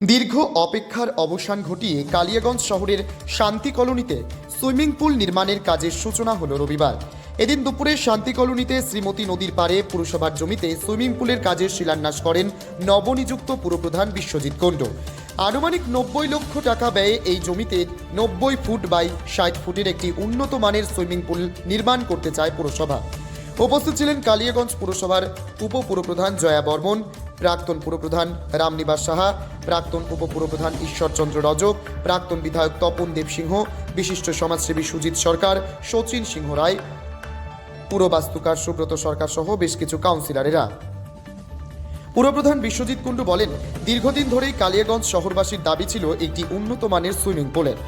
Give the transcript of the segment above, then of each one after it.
দীর্ঘ অপেক্ষার অবসান ঘটিয়ে কালিয়াগঞ্জ শহরের শান্তি কলোনিতে সুইমিং পুল নির্মাণের কাজের সূচনা হলো রবিবার। এদিন দুপুরে শান্তি কলোনিতে শ্রীমতী নদীর পাড়ে পুরসভার জমিতে সুইমিং পুলের কাজের শিলান্যাস করেন নবনিযুক্ত পুরপ্রধান বিশ্বজিৎ কুণ্ড আনুমানিক নব্বই লক্ষ টাকা ব্যয়ে এই জমিতে নব্বই ফুট বাই ষাট ফুটের একটি উন্নত মানের সুইমিং পুল নির্মাণ করতে চায় পুরসভা। উপস্থিত ছিলেন কালিয়াগঞ্জ পুরসভার উপপুরপ্রধান জয়া বর্মন প্রাক্তন পুরপ্রধান রামনিবাস সাহা, প্রাক্তন উপপুরপ্রধান ঈশ্বরচন্দ্র রজক, প্রাক্তন বিধায়ক তপন দেব সিংহ, বিশিষ্ট সমাজসেবী সুজিত সরকার, শচীন সিংহ রায় পুরবাস্তুকার সুব্রত সরকার সহ বেশ কিছু কাউন্সিলরেরা। পুরপ্রধান বিশ্বজিৎ কুণ্ডু বলেন, দীর্ঘদিন ধরেই কালিয়াগঞ্জ শহরবাসীর দাবি ছিল একটি উন্নত মানের সুইমিং পুলের।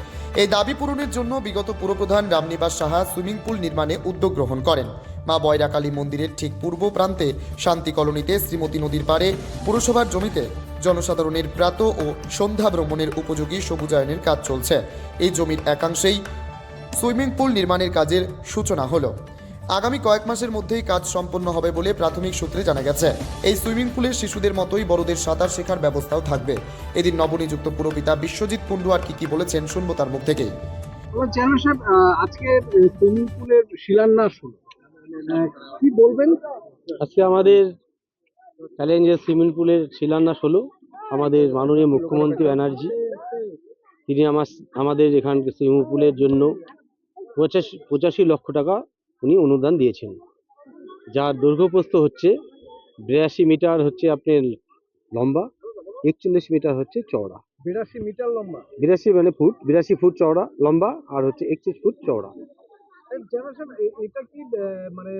এই দাবি পূরণের জন্য বিগত পুরপ্রধান রামনিবাস সাহা সুইমিং পুল নির্মাণে উদ্যোগ গ্রহণ করেন। মা বয়রাকালী মন্দিরের ঠিক পূর্ব প্রান্তে শান্তি কলোনিতে শ্রীমতী নদীর পাড়ে পুরসভার জমিতে জনসাধারণের প্রাত ও সন্ধ্যা ভ্রমণের উপযোগী সবুজায়নের কাজ চলছে। এই জমির একাংশেই সুইমিং পুল নির্মাণের কাজের সূচনা হলো। আগামী কয়েক মাসের মধ্যেই কাজ সম্পন্ন হবে বলে প্রাথমিক সূত্রে জানা গেছে। এই সুইমিং পুলের শিশুদের মতোই বড়দের সাঁতার শেখার ব্যবস্থাও থাকবে। এদিন নবনিযুক্ত পুরপিতা বিশ্বজিৎ কুণ্ডু আর কি কি বলেছেন শুনব তার মুখ সাহেব আজকে সুইমিং পুলের শিলান্যাস হলো। কি বলবেন? আজকে আমাদের চ্যালেঞ্জের সুইমিং পুলের শিলান্যাস হলো আমাদের মাননীয় মুখ্যমন্ত্রী ব্যানার্জি। তিনি আমার আমাদের এখানকে সুইমিং পুলের জন্য পঁচাশি পঁচাশি লক্ষ টাকা উনি অনুদান দিয়েছেন। যার দৈর্ঘ্যপ্রস্থ হচ্ছে বিরাশি মিটার হচ্ছে আপনার লম্বা একচল্লিশ মিটার হচ্ছে চওড়া। বিরাশি মিটার লম্বা? বিরাশি মানে ফুট বিরাশি ফুট চওড়া লম্বা আর হচ্ছে একচল্লিশ ফুট চওড়া। এ- এটা কি মানে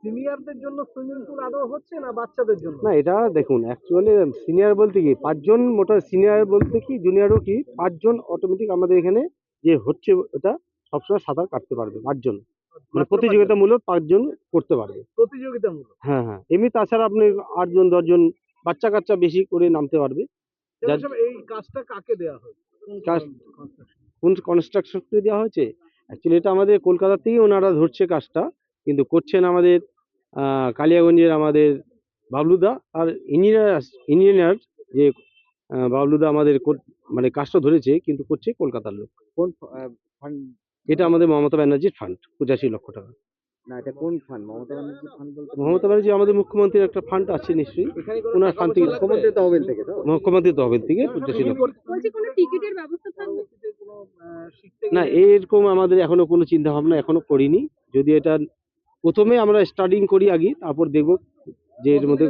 সিনিয়রদের জন্য সুইমিং পুল আদৌ হচ্ছে না বাচ্চাদের জন্য? না এটা দেখুন অ্যাকচুয়ালি সিনিয়র বলতে কি পাঁচজন মোটর সিনিয়র বলতে কি জুনিয়রও কি পাঁচজন অটোমেটিক আমাদের এখানে যে হচ্ছে ওটা সবসময় সাঁতার কাটতে পারবে পাঁচজন। মানে মাত্র প্রতিযোগিতামূলক পাঁচজন করতে পারবে। প্রতিযোগিতামূলক। হ্যাঁ হ্যাঁ এমনি তাছাড়া আপনি আটজন দশজন বাচ্চা কাচ্চা বেশি করে নামতে পারবে। এই কাজটা কাকে দেওয়া হয় কোন কনস্ট্রাকশন দেওয়া হয়েছে? অ্যাকচুয়ালি এটা আমাদের কলকাতা থেকেই ওনারা ধরছে কাজটা কিন্তু করছেন আমাদের কালিয়াগঞ্জের আমাদের বাবলুদা আর ইঞ্জিনিয়ার ইঞ্জিনিয়ার যে বাবলুদা আমাদের মানে কাজটা ধরেছে কিন্তু করছে কলকাতার লোক। কোন ফান্ড এটা আমাদের মমতা ব্যানার্জির ফান্ড পঁচাশি লক্ষ টাকা। না এটা কোন ফান্ড মমতা ব্যানার্জি ফান্ড বলতে মমতা ব্যানার্জি আমাদের মুখ্যমন্ত্রীর একটা ফান্ড আছে নিশ্চয়ই। ওনার ফান্ড থেকে। মুখ্যমন্ত্রী তহবিল থেকে তো? মুখ্যমন্ত্রী তহবিল থেকে পঁচাশি বলছি কোনো টিকিটের ব্যবস্থা থাকবে? পরবর্তীতে কোনো আহ, শিখতে না এরকম আমাদের এখনও কোনো চিন্তা ভাবনা এখনও করিনি। যদি এটা প্রথমে আমরা স্টার্টিং করি আগে তারপর দেখব যে এর মধ্যে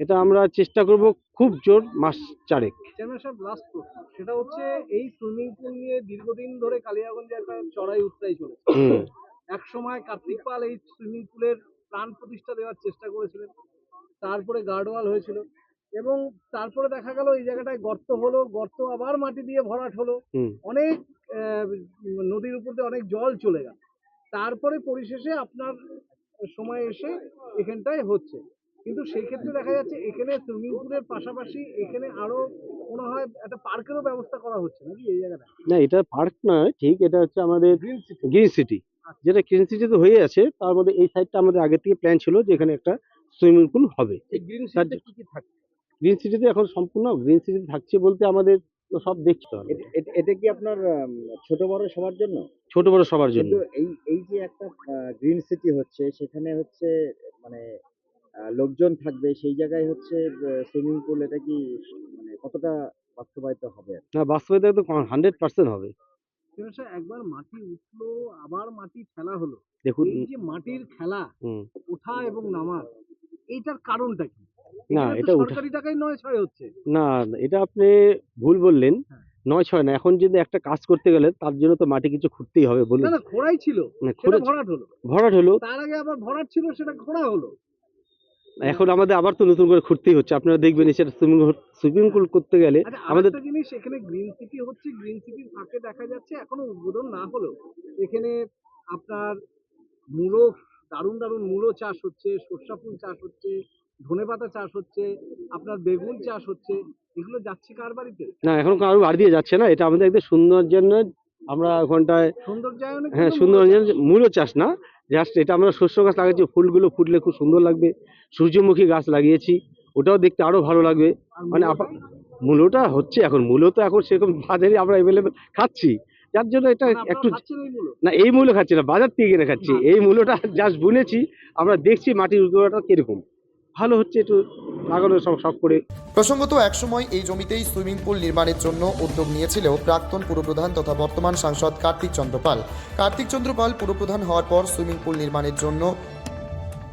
এটা আমরা চেষ্টা করব খুব জোর মাস চারেক। চেয়ারম্যান সাহেব লাস্ট সেটা হচ্ছে এই সুইমিং পুল নিয়ে দীর্ঘদিন ধরে কালিয়াগঞ্জে একটা চড়াই উত্তাই চলেছে। হুম এক সময় কার্তিক পাল এই সুইমিং পুলের প্রাণ প্রতিষ্ঠা দেওয়ার চেষ্টা করেছিলেন। তারপরে গার্ডওয়াল হয়েছিল এবং তারপরে দেখা গেল এই জায়গাটায় গর্ত হলো গর্ত আবার মাটি দিয়ে ভরাট হলো। অনেক নদীর উপর দিয়ে অনেক জল চলে গেল। তারপরে পরিশেষে আপনার সময় এসে এখানটায় হচ্ছে। কিন্তু সেই ক্ষেত্রে দেখা যাচ্ছে এখানে সুইমিং পুলের পাশাপাশি এখানে আরও মনে হয় একটা পার্কেরও ব্যবস্থা করা হচ্ছে নাকি এই জায়গাটা না এটা পার্ক না ঠিক এটা হচ্ছে আমাদের গ্রিন সিটি। যেটা গ্রিন সিটিতে হয়ে আছে তার মধ্যে এই সাইডটা আমাদের আগে থেকে প্ল্যান ছিল যে এখানে একটা সুইমিং পুল হবে। এই গ্রিন সিটিতে এখন সম্পূর্ণ গ্রিন সিটিতে থাকছে বলতে আমাদের তো সব দেখতে হবে। এটা কি আপনার ছোট বড় সবার জন্য? ছোট বড় সবার জন্য। এই এই যে একটা গ্রিন সিটি হচ্ছে সেখানে হচ্ছে মানে লোকজন থাকবে সেই জায়গায় হচ্ছে সুইমিং পুল এটা কি মানে কতটা বাস্তবায়িত হবে? না বাস্তবে তো হান্ড্রেড পার্সেন্ট হবে। একবার মাটি উঠল আবার মাটি ফেলা হলো। দেখুন এই যে মাটির খেলা ওঠা এবং নামার এইটার কারণটা কি? না এটা সরকারি টাকায় নয় ছয় হচ্ছে। না এটা আপনি ভুল বললেন। হ্যাঁ। নয় ছয় না এখন যদি একটা কাজ করতে গেলে তার জন্য তো মাটি কিছু খুঁড়তেই হবে বলুন। না খোঁড়াই ছিল ভরাট হলো। ভরাট হলো। তার আগে আবার ভরাট ছিল সেটা খোঁড়া হলো। এখন আমাদের আবার তো নতুন করে খুঁড়তেই হচ্ছে। আপনারা দেখবেন সেটা সুইমিং সুইমিং পুল করতে গেলে আচ্ছা আমাদের জিনিস এখানে গ্রিন সিটি হচ্ছে গ্রিন সিটির ফাঁকে দেখা যাচ্ছে এখনও উদ্বোধন না হলেও এখানে আপনার মূলো দারুণ দারুণ মূলো চাষ হচ্ছে সর্ষা ফুল চাষ হচ্ছে ধনেপাতা চাষ হচ্ছে আপনার বেগুন চাষ হচ্ছে। এগুলো যাচ্ছে কার বাড়িতে? না এখন কারও বাড়ি দিয়ে যাচ্ছে না। এটা আমাদের একদম সুন্দর জন্য আমরা ওখানটায় সৌন্দর্যায়নের হ্যাঁ সুন্দর মূলো চাষ না। জাস্ট এটা আমরা শস্য গাছ লাগিয়েছি ফুলগুলো ফুটলে খুব সুন্দর লাগবে। সূর্যমুখী গাছ লাগিয়েছি ওটাও দেখতে আরও ভালো লাগবে। মানে মূলটা? হচ্ছে এখন মূলো তো এখন সেরকম বাজারে আমরা অ্যাভেলেবেল খাচ্ছি। যার জন্য এটা একটু না এই মূল্য খাচ্ছি না বাজার থেকে কিনে খাচ্ছি। এই মূল্যটা জাস্ট বুনেছি আমরা দেখছি মাটির উর্বরতা কীরকম। ভালো হচ্ছে একটু লাগানো সব সব করে। প্রসঙ্গত, একসময় এই জমিতেই সুইমিং পুল নির্মাণের জন্য উদ্যোগ নিয়েছিল প্রাক্তন পুরপ্রধান তথা বর্তমান সাংসদ কার্তিক চন্দ্র পাল। কার্তিক চন্দ্র পাল পুরপ্রধান হওয়ার পর সুইমিং পুল নির্মাণের জন্য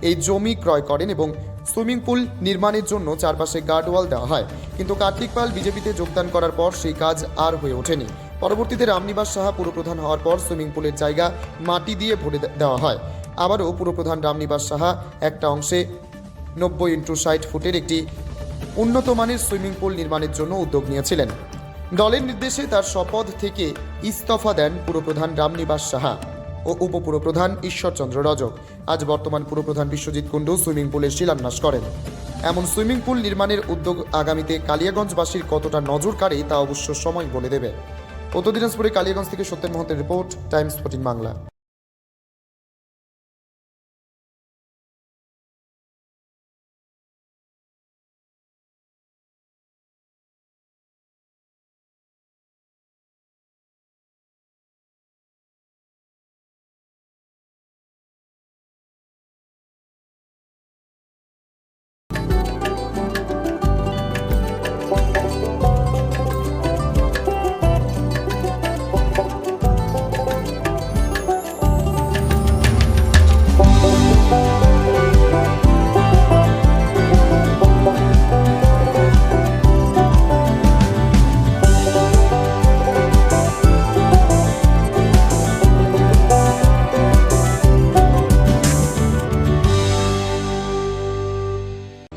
এই জমি ক্রয় করেন এবং সুইমিং পুল নির্মাণের জন্য চারপাশে গার্ডওয়াল দেওয়া হয়। কিন্তু কার্তিক পাল বিজেপিতে যোগদান করার পর সেই কাজ আর হয়ে ওঠেনি। পরবর্তীতে রামনিবাস সাহা পুরপ্রধান হওয়ার পর সুইমিং পুলের জায়গা মাটি দিয়ে ভরে দেওয়া হয়। আবারও পুরপ্রধান রামনিবাস সাহা একটা অংশে নব্বই ইন্টু ষাট ফুটের একটি উন্নত মানের সুইমিং পুল নির্মাণের জন্য উদ্যোগ নিয়েছিলেন। দলের নির্দেশে তার শপথ থেকে ইস্তফা দেন পুরপ্রধান রামনিবাস সাহা ও উপপুরপ্রধান ঈশ্বরচন্দ্র রজক। আজ বর্তমান পুরপ্রধান বিশ্বজিৎ কুণ্ডু সুইমিং পুলের শিলান্যাস করেন। এমন সুইমিং পুল নির্মাণের উদ্যোগ আগামীতে কালিয়াগঞ্জবাসীর কতটা নজর কাড়ে তা অবশ্য সময় বলে দেবে। উত্তর দিনাজপুরে কালিয়াগঞ্জ থেকে সত্যেন মহন্তের রিপোর্ট, টাইমস ফোর্টিন বাংলা।